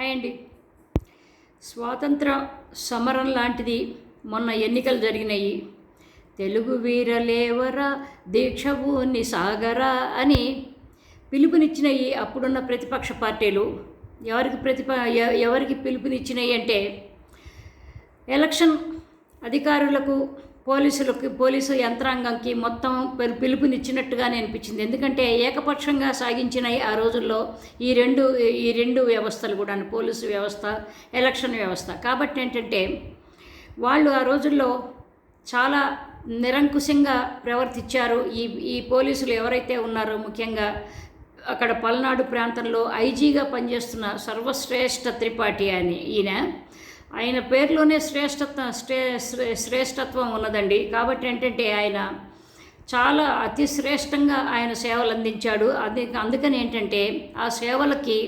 Hi అండి స్వాతంత్ర సమరం లాంటిది మొన్న ఎన్నికలు జరిగినాయి. తెలుగు వీరలేవరా దీక్షభూని సాగరా అని పిలుపునిచ్చినాయి అప్పుడున్న ప్రతిపక్ష పార్టీలు. ఎవరికి ప్రతిప ఎవరికి పిలుపునిచ్చినాయి అంటే ఎలక్షన్ అధికారులకు పోలీసులకి పోలీసు యంత్రాంగంకి మొత్తం పిలు- పిలుపునిచ్చినట్టుగానే అనిపించింది. ఎందుకంటే ఏకపక్షంగా సాగించిన ఆ రోజుల్లో ఈ రెండు ఈ రెండు వ్యవస్థలు కూడా పోలీసు వ్యవస్థ ఎలక్షన్ వ్యవస్థ. కాబట్టి ఏంటంటే వాళ్ళు ఆ రోజుల్లో చాలా నిరంకుశంగా ప్రవర్తించారు. ఈ ఈ పోలీసులు ఎవరైతే ఉన్నారో ముఖ్యంగా అక్కడ పల్నాడు ప్రాంతంలో ఐజీగా పనిచేస్తున్న సర్వశ్రేష్ఠ త్రిపాఠి అని ఈయన ఆయన పేరులోనే శ్రేష్టత్వం శ్రే శ్రేష్టత్వం ఉన్నదండి. కాబట్టి ఏంటంటే ఆయన చాలా అతి శ్రేష్టంగా ఆయన సేవలు అందించాడు. అది అందుకని ఏంటంటే ఆ సేవలకి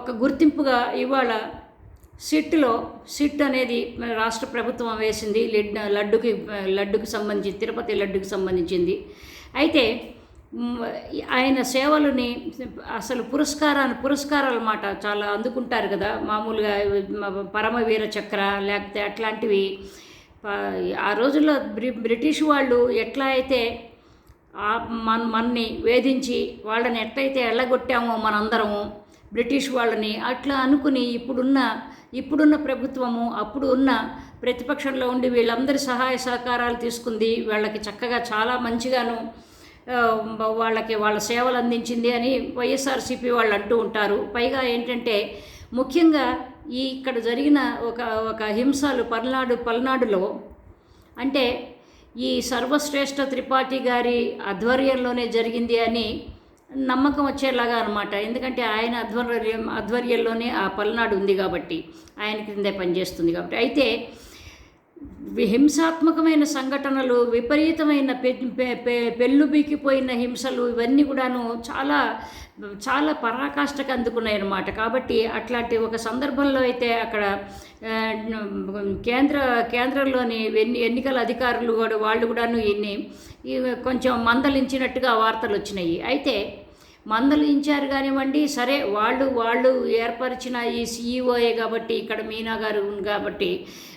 ఒక గుర్తింపుగా ఇవాళ సిట్లో సిట్ అనేది మన రాష్ట్ర ప్రభుత్వం వేసింది. లడ్డుకి లడ్డుకి సంబంధించి తిరుపతి లడ్డుకి సంబంధించింది. అయితే ఆయన సేవలని అసలు పురస్కారాన్ని పురస్కారాలు మాట చాలా అందుకుంటారు కదా. మామూలుగా పరమవీర చక్ర లేకపోతే అట్లాంటివి. ఆ రోజుల్లో బ్రి బ్రిటిష్ వాళ్ళు ఎట్లా అయితే మన మనని వేధించి వాళ్ళని ఎట్లయితే ఎళ్ళగొట్టామో మనందరము బ్రిటిష్ వాళ్ళని అట్లా అనుకుని ఇప్పుడున్న ఇప్పుడున్న ప్రభుత్వము అప్పుడు ఉన్న ప్రతిపక్షంలో ఉండి వీళ్ళందరి సహాయ సహకారాలు తీసుకుంది. వాళ్ళకి చక్కగా చాలా మంచిగాను వాళ్ళకి వాళ్ళ సేవలు అందించింది అని వైఎస్ఆర్సీపీ వాళ్ళు అంటూ ఉంటారు. పైగా ఏంటంటే ముఖ్యంగా ఈ ఇక్కడ జరిగిన ఒక ఒక హింసలు పల్నాడు పల్నాడులో అంటే ఈ సర్వశ్రేష్ఠ త్రిపాఠి గారి ఆధ్వర్యంలోనే జరిగింది అని నమ్మకం వచ్చేలాగా అనమాట ఎందుకంటే ఆయన ఆధ్వర్యం ఆధ్వర్యంలోనే ఆ పల్నాడు ఉంది కాబట్టి ఆయన క్రిందే పనిచేస్తుంది కాబట్టి. అయితే హింసాత్మకమైన సంఘటనలు విపరీతమైన పె పె- పె- హింసలు ఇవన్నీ కూడాను చాలా చాలా పరాకాష్ఠకు అందుకున్నాయి అన్నమాట కాబట్టి అట్లాంటి ఒక సందర్భంలో అయితే అక్కడ కేంద్ర కేంద్రంలోని ఎన్ని ఎన్నికల అధికారులు కూడా వాళ్ళు కూడాను ఇన్ని కొంచెం మందలించినట్టుగా వార్తలు వచ్చినాయి. అయితే మందలించారు కానివ్వండి సరే వాళ్ళు వాళ్ళు ఏర్పరిచిన ఈ సీఈఓఏ కాబట్టి ఇక్కడ మీనా గారు ఉంది కాబట్టి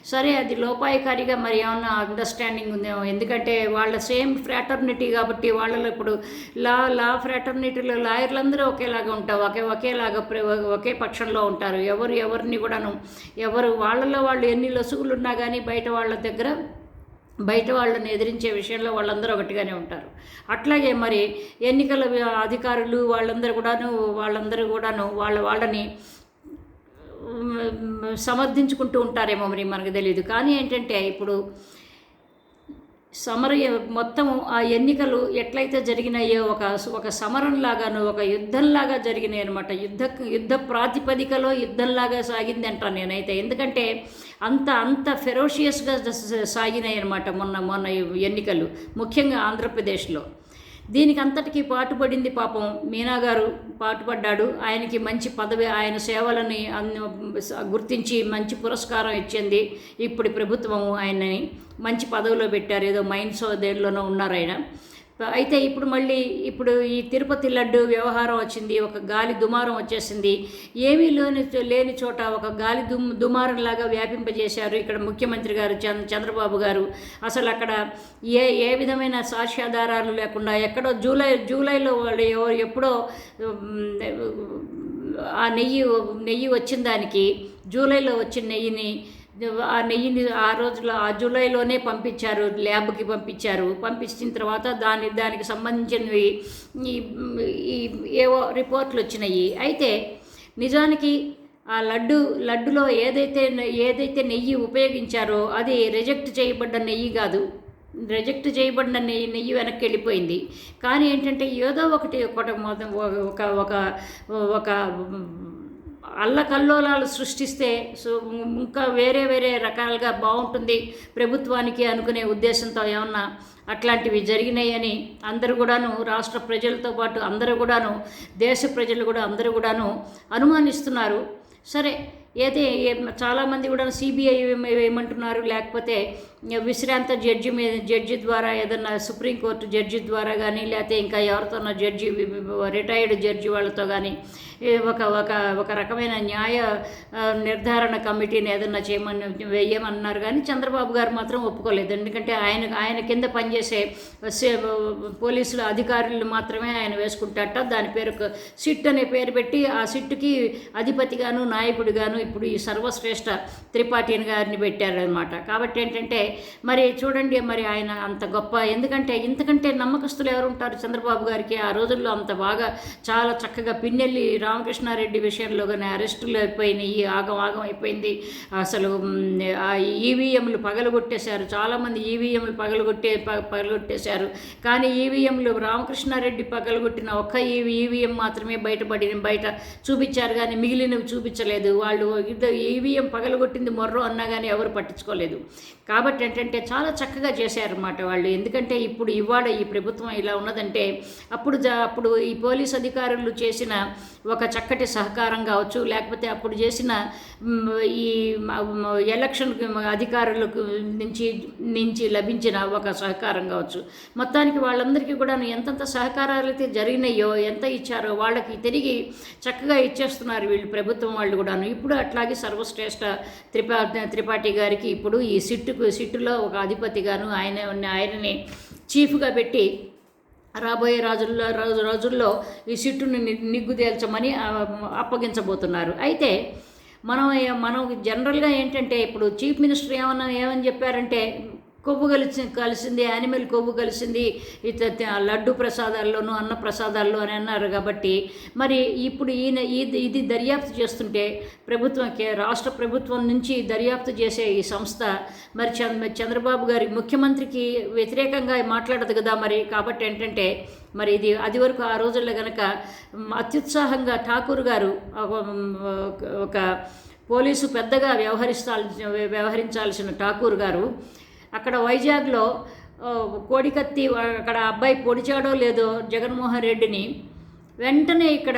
సరే అది లోపాయకారిగా మరి ఏమన్నా అండర్స్టాండింగ్ ఉందేమో. ఎందుకంటే వాళ్ళ సేమ్ ఫ్రాటర్నిటీ కాబట్టి వాళ్ళలో ఇప్పుడు లా లా ఫ్రాటర్నిటీలో లాయర్లందరూ ఒకేలాగా ఉంటారు ఒకే ఒకేలాగా ప్ర- ఒకే పక్షంలో ఉంటారు. ఎవరు ఎవరిని కూడాను ఎవరు వాళ్ళలో వాళ్ళు ఎన్ని లొసుగులు ఉన్నా కానీ బయట వాళ్ళ దగ్గర బయట వాళ్ళని ఎదిరించే విషయంలో వాళ్ళందరూ ఒకటిగానే ఉంటారు. అట్లాగే మరి ఎన్నికల అధికారులు వాళ్ళందరూ కూడాను వాళ్ళందరూ కూడాను వాళ్ళ వాళ్ళని సమర్థించుకుంటూ ఉంటారేమో మరి మనకు తెలియదు కానీ ఏంటంటే ఇప్పుడు సమర మొత్తం ఆ ఎన్నికలు ఎట్లయితే జరిగినాయో ఒక ఒక సమరంలాగాను ఒక యుద్ధంలాగా జరిగినాయి అనమాట యుద్ధ యుద్ధ ప్రాతిపదికలో యుద్ధంలాగా సాగింది అంటాను నేనైతే. ఎందుకంటే అంత అంత ఫెరోషియస్గా సాగినాయి అనమాట మొన్న మొన్న ఎన్నికలు. ముఖ్యంగా ఆంధ్రప్రదేశ్లో. దీనికి అంతటికీ పాటుపడింది పాపం మీనా గారు పాటుపడ్డాడు. ఆయనకి మంచి పదవి ఆయన సేవలని గుర్తించి మంచి పురస్కారం ఇచ్చింది. ఇప్పుడు ప్రభుత్వము ఆయనని మంచి పదవిలో పెట్టారు. ఏదో మైండ్స్ దేనిలోనో ఉన్నారు ఆయన అయితే ఇప్పుడు మళ్ళీ ఇప్పుడు ఈ తిరుపతి లడ్డు వ్యవహారం వచ్చింది ఒక గాలి దుమారం వచ్చేసింది. ఏమీ లేని లేని చోట ఒక గాలి దుమ్ దుమారంలాగా వ్యాపింపజేశారు ఇక్కడ ముఖ్యమంత్రి గారు చంద్ర చంద్రబాబు గారు. అసలు అక్కడ ఏ ఏ విధమైన సాక్ష్యాధారాలు లేకుండా ఎక్కడో జూలై జూలైలో వాళ్ళు ఎవరు ఎప్పుడో ఆ నెయ్యి నెయ్యి వచ్చిన దానికి జూలైలో వచ్చిన నెయ్యిని ఆ నెయ్యిని ఆ రోజులో ఆ జూలైలోనే పంపించారు ల్యాబ్కి పంపించారు. పంపించిన తర్వాత దాని దానికి సంబంధించినవి ఈ ఏవో రిపోర్ట్లు వచ్చినాయి. అయితే నిజానికి ఆ లడ్డు లడ్డులో ఏదైతే ఏదైతే నెయ్యి ఉపయోగించారో అది రిజెక్ట్ చేయబడ్డ నెయ్యి కాదు. రిజెక్ట్ చేయబడిన నెయ్యి నెయ్యి వెనక్కి వెళ్ళిపోయింది. కానీ ఏంటంటే ఏదో ఒకటి ఒకటి మొత్తం ఒక ఒక ఒక అల్లకల్లోలాలు సృష్టిస్తే సో ఇంకా వేరే వేరే రకాలుగా బాగుంటుంది ప్రభుత్వానికి అనుకునే ఉద్దేశంతో ఏమన్నా అట్లాంటివి జరిగినాయని అందరూ కూడాను రాష్ట్ర ప్రజలతో పాటు అందరూ కూడాను దేశ ప్రజలు కూడా అందరూ కూడాను అనుమానిస్తున్నారు. సరే అయితే చాలామంది కూడా సిబిఐ ఏమంటున్నారు లేకపోతే విశ్రాంత జడ్జి మీద జడ్జి ద్వారా ఏదన్నా సుప్రీంకోర్టు జడ్జి ద్వారా కానీ లేకపోతే ఇంకా ఎవరితోనో జడ్జి రిటైర్డ్ జడ్జి వాళ్ళతో కానీ ఒక ఒక ఒక రకమైన న్యాయ నిర్ధారణ కమిటీని ఏదన్నా చేయమని వేయమన్నారు కానీ చంద్రబాబు గారు మాత్రం ఒప్పుకోలేదు. ఎందుకంటే ఆయన ఆయన కింద పనిచేసే పోలీసుల అధికారులు మాత్రమే ఆయన వేసుకుంటాట దాని పేరు సిట్ అనే పేరు పెట్టి ఆ సిట్టుకి అధిపతిగాను నాయకుడిగాను ఇప్పుడు ఈ సర్వశ్రేష్ఠ త్రిపాఠిని గారిని పెట్టారనమాట కాబట్టి ఏంటంటే మరి చూడండి మరి ఆయన అంత గొప్ప. ఎందుకంటే ఇంతకంటే నమ్మకస్తులు ఎవరు ఉంటారు చంద్రబాబు గారికి? ఆ రోజుల్లో అంత బాగా చాలా చక్కగా పిన్నెల్లి రామకృష్ణారెడ్డి విషయంలో కానీ అరెస్టులు అయిపోయినాయి ఆగం ఆగం అయిపోయింది. అసలు ఆ ఈవీఎంలు పగలగొట్టేశారు. చాలామంది ఈవీఎంలు పగలగొట్టే పగలగొట్టేశారు. కానీ ఈవీఎంలు రామకృష్ణారెడ్డి పగలగొట్టిన ఒక్క ఈవీ ఈవీఎం మాత్రమే బయటపడి బయట చూపించారు. కానీ మిగిలినవి చూపించలేదు. వాళ్ళు ఈవీఎం పగలగొట్టింది మొర్రో అన్నా కానీ ఎవరు పట్టించుకోలేదు. కాబట్టి ఏంటంటే చాలా చక్కగా చేశారన్నమాట వాళ్ళు. ఎందుకంటే ఇప్పుడు ఇవాళ ఈ ప్రభుత్వం ఇలా ఉన్నదంటే అప్పుడు అప్పుడు ఈ పోలీస్ అధికారులు చేసిన ఒక చక్కటి సహకారం కావచ్చు లేకపోతే అప్పుడు చేసిన ఈ ఎలక్షన్ అధికారులకు నుంచి నుంచి లభించిన ఒక సహకారం కావచ్చు. మొత్తానికి వాళ్ళందరికీ కూడా ఎంతంత సహకారాలు అయితే జరిగినాయో ఎంత ఇచ్చారో వాళ్ళకి తిరిగి చక్కగా ఇచ్చేస్తున్నారు వీళ్ళు ప్రభుత్వం వాళ్ళు కూడాను. ఇప్పుడు అట్లాగే సర్వశ్రేష్ఠ త్రిపా త్రిపాఠి గారికి ఇప్పుడు ఈ సిట్టుకు సిట్టులో ఒక అధిపతిగాను ఆయన ఆయనని చీఫ్గా పెట్టి రాబోయే రాజుల్లో రోజు రోజుల్లో ఈ సిట్టుని నిగ్గు తేల్చమని అప్పగించబోతున్నారు. అయితే మనం మనం జనరల్గా ఏంటంటే ఇప్పుడు చీఫ్ మినిస్టర్ ఏమన్నా ఏమని చెప్పారంటే కొవ్వు కలిసి కలిసింది యానిమల్ కొవ్వు కలిసింది లడ్డు ప్రసాదాల్లోనూ అన్న ప్రసాదాల్లో అని అన్నారు కాబట్టి మరి ఇప్పుడు ఈయన ఇది ఇది దర్యాప్తు చేస్తుంటే ప్రభుత్వం రాష్ట్ర ప్రభుత్వం నుంచి దర్యాప్తు చేసే ఈ సంస్థ మరి చంద్రబాబు గారి ముఖ్యమంత్రికి వ్యతిరేకంగా మాట్లాడదు కదా మరి కాబట్టి ఏంటంటే మరి ఇది అది వరకు ఆ రోజుల్లో కనుక అత్యుత్సాహంగా ఠాకూర్ గారు ఒక పోలీసు పెద్దగా వ్యవహరిస్తా వ్యవహరించాల్సిన ఠాకూర్ గారు అక్కడ వైజాగ్లో కోడికత్తి అక్కడ అబ్బాయి పొడిచాడో లేదో జగన్మోహన్ రెడ్డిని వెంటనే ఇక్కడ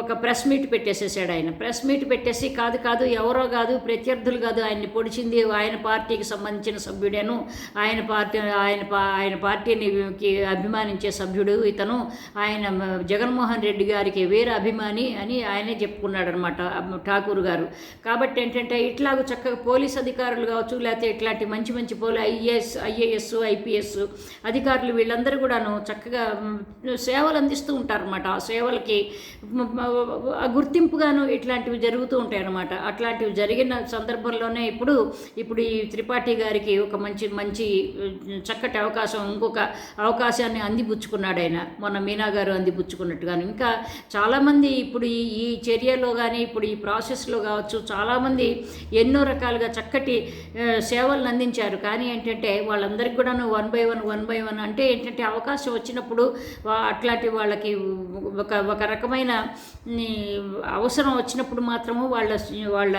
ఒక ప్రెస్ మీట్ పెట్టేసేసాడు ఆయన. ప్రెస్ మీట్ పెట్టేసి కాదు కాదు ఎవరో కాదు ప్రత్యర్థులు కాదు ఆయన్ని పొడిచింది ఆయన పార్టీకి సంబంధించిన సభ్యుడేను ఆయన పార్టీ ఆయన ఆయన పార్టీని అభిమానించే సభ్యుడు ఇతను ఆయన జగన్మోహన్ రెడ్డి గారికి వేరే అభిమాని అని ఆయనే చెప్పుకున్నాడు అనమాట ఠాకూర్ గారు. కాబట్టి ఏంటంటే ఇట్లాగూ చక్కగా పోలీస్ అధికారులు కావచ్చు లేకపోతే ఇట్లాంటి మంచి మంచి పోలీ ఐఏఎస్ ఐఏఎస్ ఐపీఎస్ అధికారులు వీళ్ళందరూ కూడాను చక్కగా సేవలు అందిస్తూ ఉంటారన్నమాట. ఆ సేవలకి గుర్తింపుగాను ఇట్లాంటివి జరుగుతూ ఉంటాయి అన్నమాట అట్లాంటివి జరిగిన సందర్భంలోనే ఇప్పుడు ఇప్పుడు ఈ త్రిపాఠి గారికి ఒక మంచి మంచి చక్కటి అవకాశం ఇంకొక అవకాశాన్ని అందిపుచ్చుకున్నాడు ఆయన మొన్న మీనా గారు అందిపుచ్చుకున్నట్టుగాను. ఇంకా చాలామంది ఇప్పుడు ఈ ఈ చర్యలో కానీ ఇప్పుడు ఈ ప్రాసెస్లో కావచ్చు చాలామంది ఎన్నో రకాలుగా చక్కటి సేవలను అందించారు. కానీ ఏంటంటే వాళ్ళందరికీ కూడాను one by one one by one అంటే ఏంటంటే అవకాశం వచ్చినప్పుడు అట్లాంటి వాళ్ళకి ఒక ఒక రకమైన అవసరం వచ్చినప్పుడు మాత్రము వాళ్ళ వాళ్ళ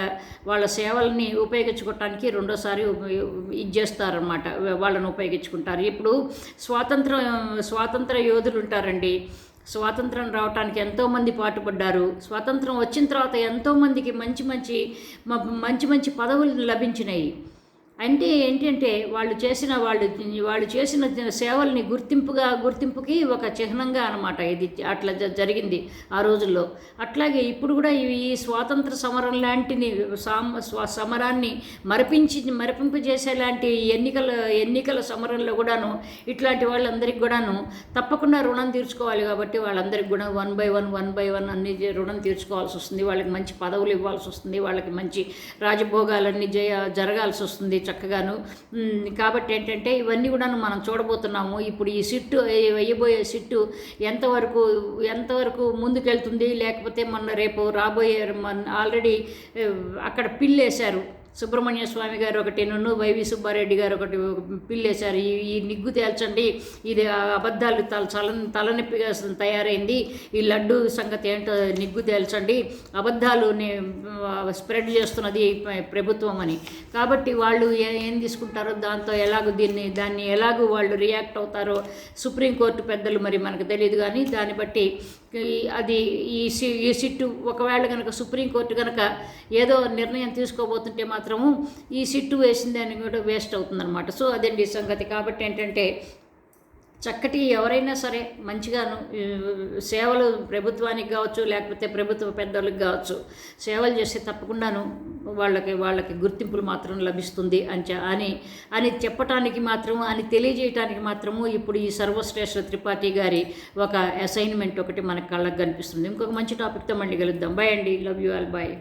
వాళ్ళ సేవల్ని ఉపయోగించుకోవటానికి రెండోసారి ఇది చేస్తారనమాట వాళ్ళని ఉపయోగించుకుంటారు. ఇప్పుడు స్వాతంత్ర స్వాతంత్ర యోధులు ఉంటారండి. స్వాతంత్రం రావడానికి ఎంతోమంది పాటుపడ్డారు. స్వాతంత్రం వచ్చిన తర్వాత ఎంతోమందికి మంచి మంచి మంచి మంచి పదవులు లభించినాయి. అంటే ఏంటంటే వాళ్ళు చేసిన వాళ్ళు వాళ్ళు చేసిన సేవల్ని గుర్తింపుగా గుర్తింపుకి ఒక చిహ్నంగా అనమాట ఇది అట్లా జరిగింది ఆ రోజుల్లో. అట్లాగే ఇప్పుడు కూడా ఈ స్వాతంత్ర సమరం లాంటిని సమరాన్ని మరపించి మరపింపు చేసేలాంటి ఎన్నికల ఎన్నికల సమరంలో కూడాను ఇట్లాంటి వాళ్ళందరికీ కూడాను తప్పకుండా రుణం తీర్చుకోవాలి కాబట్టి వాళ్ళందరికీ కూడా one by one one by one అన్ని రుణం తీర్చుకోవాల్సి వస్తుంది. వాళ్ళకి మంచి పదవులు ఇవ్వాల్సి వస్తుంది. వాళ్ళకి మంచి రాజభోగాలన్నీ జయ జరగాల్సి వస్తుంది చక్కగాను. కాబట్టి ఏంటంటే ఇవన్నీ కూడా మనం చూడబోతున్నాము. ఇప్పుడు ఈ సిట్టు వేయబోయే సిట్టు ఎంతవరకు ఎంతవరకు ముందుకెళ్తుంది? లేకపోతే మొన్న రేపు రాబోయే ఆల్రెడీ అక్కడ పిల్లేశారు. సుబ్రహ్మణ్య స్వామి గారు ఒకటి నన్ను వైవి సుబ్బారెడ్డి గారు ఒకటి పిల్లేశారు. ఈ నిగ్గు తేల్చండి. ఇది అబద్ధాలు తల తల తలనొప్పిగా తయారైంది. ఈ లడ్డు సంగతి ఏంటో నిగ్గు తేల్చండి. అబద్ధాలు స్ప్రెడ్ చేస్తున్నది ప్రభుత్వం అని. కాబట్టి వాళ్ళు ఏం తీసుకుంటారో దాంతో ఎలాగో దీన్ని దాన్ని ఎలాగో వాళ్ళు రియాక్ట్ అవుతారో సుప్రీంకోర్టు పెద్దలు మరి మనకు తెలియదు కానీ దాన్ని బట్టి అది ఈ సి ఈ సిట్టు ఒకవేళ కనుక సుప్రీంకోర్టు కనుక ఏదో నిర్ణయం తీసుకోబోతుంటే మాత్రము ఈ సిట్టు వేసింది అని కూడా వేస్ట్ అవుతుందన్నమాట. సో అదండి సంగతి. కాబట్టి ఏంటంటే చక్కటి ఎవరైనా సరే మంచిగాను సేవలు ప్రభుత్వానికి కావచ్చు లేకపోతే ప్రభుత్వ పెద్దలకు కావచ్చు సేవలు చేస్తే తప్పకుండాను వాళ్ళకి వాళ్ళకి గుర్తింపులు మాత్రం లభిస్తుంది అని అని అని చెప్పటానికి మాత్రము అని తెలియజేయటానికి మాత్రము ఇప్పుడు ఈ సర్వశ్రేష్ఠ త్రిపాఠి గారి ఒక అసైన్మెంట్ ఒకటి మన కళ్ళకు కనిపిస్తుంది. ఇంకొక మంచి టాపిక్తో మళ్ళీ కలుద్దాం. బాయ్ అండి. Love you all bye